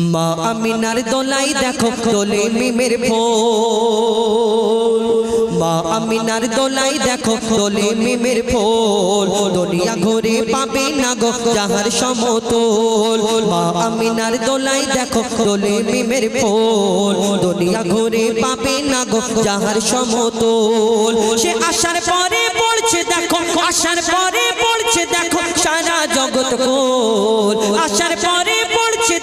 মা আমিনার দোলাই দেখো, দোলে মিমের ফুল। মা আমিনার দোলাই দেখো, দোলে মিমের ফুল। দুনিয়া ঘুরে পাবে না গো, যাহার সমতল। মা আমিনার দোলাই দেখো, দোলে মিমের ফুল। দুনিয়া ঘুরে পাবে না গো, যাহার সমতল। সে আসার পরে পড়ছে দেখো আসার পরে পড়ছে দেখো, সারা জগৎ কোল। আসার পরে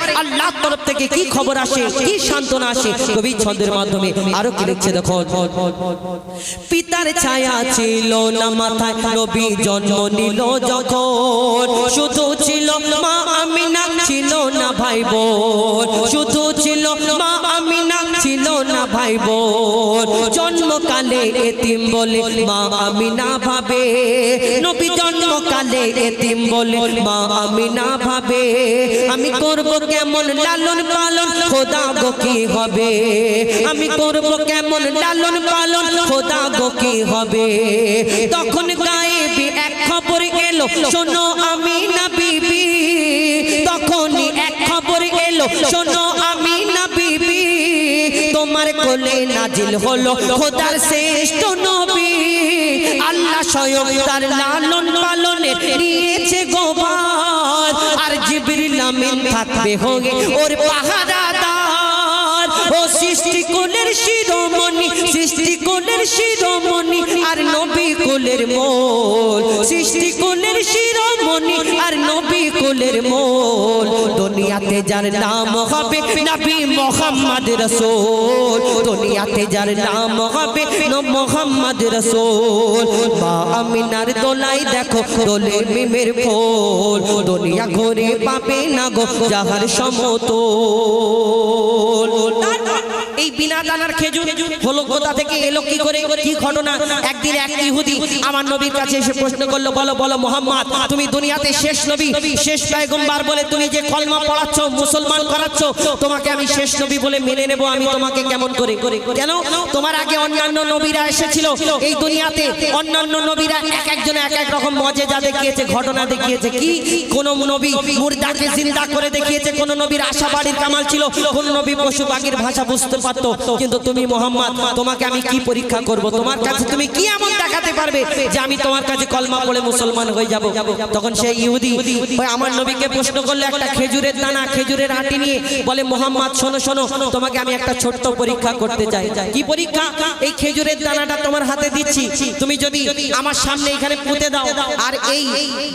করে আল্লাহর তরফ থেকে কি খবর আসে, কি সান্ত্বনা আসে? কবি ছন্দের মাধ্যমে আরও কি লিখছে দেখো পিতার ছায়া ছিল না মাথায়, নবী জন্ম নিল যখন। শুধু ছিল মা আমিনা, ছিল না ভাই বোন। শুধু ছিল মা আমিনা, ছিল ভাই বোন জন্মকালে এতিম বলে মা আমিনা ভাবে। নবী জন্মকালে এতিম বলে মা আমিনা ভাবে। আমি করব কেমন লালন পালন খোদা গো কি হবে? আমি করব কেমন লালন পালন খোদা গো কি হবে? তখন গায়েবি এক খবর এলো শোনো আমি না বিবি। তখনই এক খবর এলো শোনো আমি না বিবি। তোমার কোলে নাজিল হলো খোদার শ্রেষ্ঠ নবী। আল্লাহ স্বয়ং তার লালন পালনে নিয়েছে গোবার। আর জিবরিল আমিন থাকবে হোগে ওর পাহারাদার। ও সৃষ্টি কোলের শিরোমণি, সৃষ্টি কোলের শিরোমণি। আর নবী কোলের মোল, সৃষ্টি কোলের শিরোমণি আর নবী কোলের মোল। দুনিয়াতে যার নাম হবে নবী মোহাম্মদ রসুল। দুনিয়াতে যার নাম হবে মোহাম্মদ রসুল। মা আমিনার দোলাই দেখো, দোলে মিমের ফুল। দুনিয়া ঘুরে পাবে না গো যাহার সমতল। এই বিনা দানার খেজুর হলো কোথা থেকে এলো, কি করে, কি ঘটনা? একদিন এক ইহুদি আমার নবীর কাছে এসে প্রশ্ন করল, বলো বলো, মোহাম্মদ, তুমি দুনিয়াতে শেষ নবী, শেষ পয়গম্বর বলে তুমি যে কলমা পড়াচ্ছ, মুসলমান করাচ্ছ, তোমাকে আমি শেষ নবী বলে মেনে নেব, আমি তোমাকে কেমন করে? কেন? তোমার আগে অন্যান্য নবীরা এসেছিল এই দুনিয়াতে, অন্যান্য নবীরা এক একজনে এক এক রকম মজেজা দেখিয়েছে, ঘটনা দেখিয়েছে, কি? কোন নবী মুর্দাকে জিন্দা করে দেখিয়েছে, কোন নবীর আশা বাড়ির কামাল ছিল, কোন নবী পশু পাখির ভাষা বুঝতে পারতো, কিন্তু তুমি মোহাম্মদ, তোমাকে আমি কি পরীক্ষা করব? তোমার কাছে তুমি কি এমন দেখাতে পারবে যে আমি তোমার কাছে কলমা পড়ে মুসলমান হয়ে যাব? তখন সেই ইহুদি আমার নবীকে প্রশ্ন করলে, একটা খেজুরের দানা, খেজুরের আটি নিয়ে। বলে, মোহাম্মদ, শোনো শোনো, তোমাকে আমি একটা ছোট্ট পরীক্ষা করতে চাই। কি পরীক্ষা? এই খেজুরের দানাটা তোমার হাতে দিচ্ছি। তুমি যদি আমার সামনে এখানে পুঁতে দাও, আর এই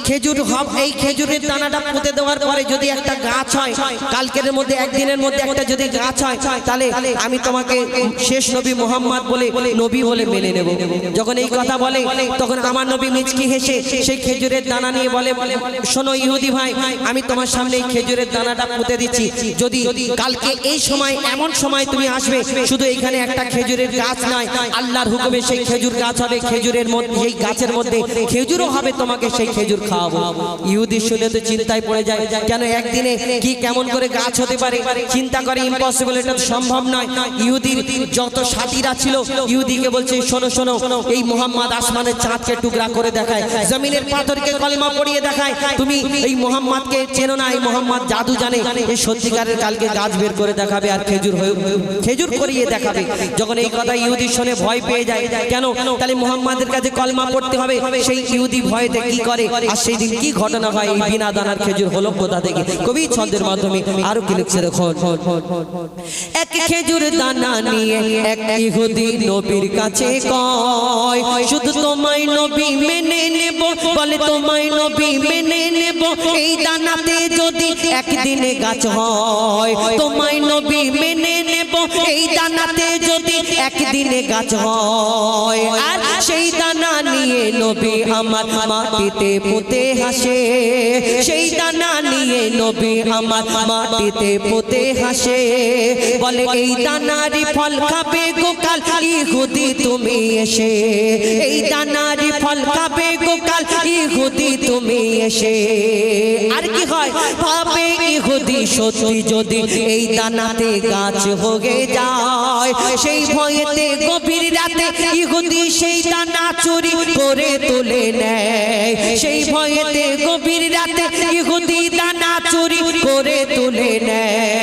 খেজুর হব, এই খেজুরের দানাটা পুঁতে দেওয়ার পরে যদি একটা গাছ হয়, কালকের মধ্যে, একদিনের মধ্যে একটা যদি গাছ হয়, তাহলে আমি তোমাকে শেষ নবী মোহাম্মদ বলে নবী বলে মেনে নেব। যখন এই কথা বলে, তখন আমার নবী মিচকি হেসে সেই খেজুরের দানা নিয়ে বলে, শোনো ইহুদি ভাই, আমি তোমার সামনে এই খেজুরের দানাটা পুঁতে দিচ্ছি। যদি কালকে এই সময়, এমন সময় তুমি আসবে, শুধু এখানে একটা খেজুরের গাছ নয়, আল্লাহর হুকুমে সেই খেজুর গাছ হবে, খেজুরের মধ্যে এই গাছের মধ্যে খেজুরও হবে, তোমাকে সেই খেজুর খাওয়াবো। ইহুদি শুনে তো চিন্তায় পড়ে যায়, কেন একদিনে কি কেমন করে গাছ হতে পারে? চিন্তা করে ইম্পসিবল এটা সম্ভব নয়। ইহুদির যত সাথীরা ছিল, ইহুদিকে বলছে, শোনো শোনো, এই মোহাম্মদ আসমানের চাঁদকে টুকরা করে দেখায়, জমিনের পাথরকে পড়িয়ে দেখায়, তুমি এই মোহাম্মদকে চেনো না, এই মোহাম্মদ জাদু জানে, এই সত্যিকারের কালকে গাছ বের করে দেখাবে আর খেজুর হয়ে, খেজুর করিয়ে দেখাবে। যখন এই কথা ভয় পেয়ে যায়, কেন? তাহলে মোহাম্মদের কাছে কলমা পড়তে হবে, সেই ইহুদি ভয়তে কি করে? আর সেই দিন কি ঘটনা হয়? এই বিনা দানার খেজুর হলো কোথা থেকে? কবি ছন্দের মাধ্যমে আরও কি লিখছে দেখো এক খেজুর দানা নিয়ে এক ইহুদি নবীর কাছে কয়, শুধু তোমায় নবী মেনে নেব, বলে তোমায় নবী মেনে নেব। এই দানাতে যদি একদিনে গাছ হয়, তোমায় নবী মেনে এই দানাতে যদি একদিনে গাছ হয়, আর সেই দানা নিয়ে নবী আমার মাটিতে পুঁতে হাসে। সেই দানা নিয়ে নবী আমার মাটিতে পুঁতে হাসে। বলে, এই দানারি ফল খাবে গোকাল, ইহুদি তুমি এসে। এই দানারি ফল খাবে গোকাল, ইহুদি তুমি এসে। আর কি হয়? ভাবে ইহুদি সত্যি যদি এই দানাতে গাছ হয়ে যায়, সেই ভয়েতে গভীর রাতে ইহুদি সেই দানা চুরি করে তুলে নেয়। সেই ভয়েতে গভীর রাতে ইহুদি দানা চুরি করে তুলে নেয়।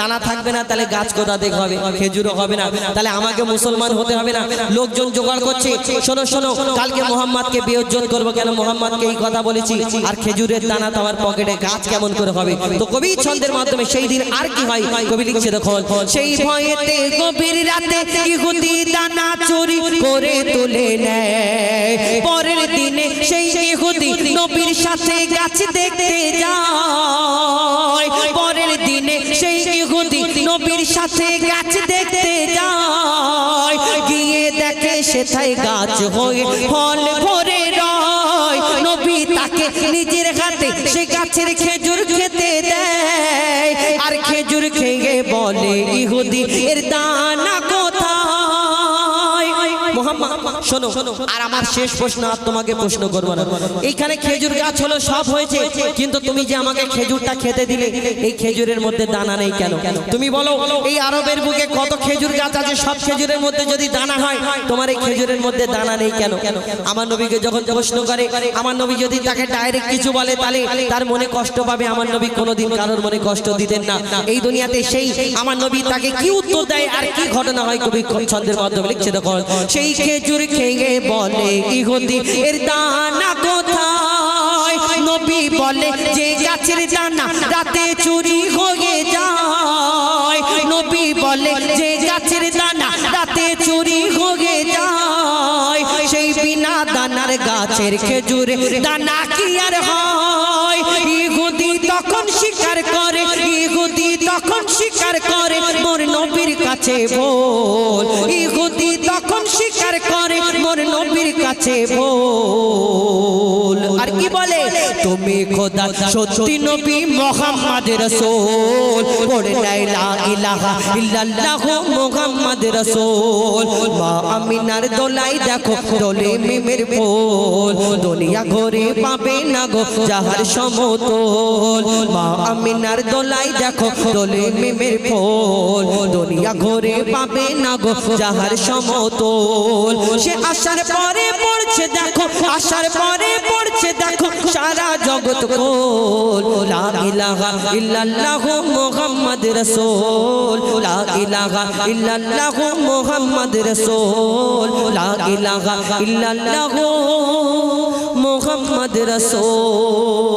দানা থাকবে না, তাহলে গাছ কোথা থেকে হবে? খেজুরও হবে না। তাহলে আমাকে মুসলমান হতে হবে না। লোকজন জোগাড় করছে। শোনো শোনো, কালকে মোহাম্মদকে বিয়োজন করব কেন? মোহাম্মদকে এই কথা বলেছি। আর খেজুরের দানা তো আমার পকেটে গাছ কেমন করে হবে? তো কবি ছন্দের মাধ্যমে সেই দিন আর কি হয়? কবি লিখছে দেখো সেই ভয়েতে গভীর রাতে ইহুদি দানা চুরি করে তুলে নেয়। পরের দিনে সেই ইহুদি নবীর সাথে গাছ দেখতে যায়। সাথে গাছ দেখতে যায়। গিয়ে দেখে সেথায় গাছ হয়ে ফল ভরে রয়। নবী তাকে নিজের হাতে সে গাছের খেজুর শোনো আর আমার শেষ প্রশ্ন আর তোমাকে প্রশ্ন করব না। এইখানে খেজুর গাছ হলো সব হয়েছে কিন্তু তুমি যে আমাকে খেজুরটা খেতে দিলে এই খেজুরের মধ্যে দানা নেই কেন? তুমি বলো এই আরবের বুকে কত খেজুর গাছ আছে? সব খেজুরের মধ্যে যদি দানা হয় তোমার এই খেজুরের মধ্যে দানা নেই কেন? আমার নবীকে যখন প্রশ্ন করে আমার নবী যদি তাকে ডাইরেক্ট কিছু বলে তাহলে তার মনে কষ্ট পাবে। আমার নবী কোনোদিন কারোর মনে কষ্ট দিতেন না। এই দুনিয়াতে সেই আমার নবী তাকে কি উত্তর দেয় আর কি ঘটনা হয় কবি ছন্দের মাধ্যমে লিখছে দেখো। সেই খেজুর খেয়ে বলে ইহুদি এর দানা কোথায়? নবী বলে, যে গাছের দানা রাতে চুরি হয়ে যায়। নবী বলে, যে গাছের দানা রাতে চুরি হয়ে যায়, সেই বিনা দানার গাছের খেজুর দানা কি আর হয়? ইহুদি তখন স্বীকার করে, ইহুদি তখন স্বীকার করে, মোর নবীর কাছে বল। ইহুদি স্বীকার করে মোর নবীর কাছে আর কি বলে? তুমি খোদা, সত্যি নবী মোহাম্মদ রসুল। পড়ে লা ইলাহা ইল্লাল্লাহ মোহাম্মদ রসুল। মা আমিনার দোলাই দেখো, দোলে মিমের ফুল। দুনিয়া ঘরে পাবে না গো যাহার সমতল। মা আমিনার দোলাই দেখো, দোলে মিমের ফুল। দুনিয়া ঘরে পাবে না গো, যাহার সমতল। সে আসার পরে পড়ছে দেখো আসার পরে পড়ছে দেখো, সারা জগৎ কোল লা ইলাহা ইল্লাল্লাহ মুহাম্মদ রাসূল। লা ইলাহা ইল্লাল্লাহ মুহাম্মদ রাসূল। লা ইলাহা ইল্লাল্লাহ মুহাম্মদ রাসূল।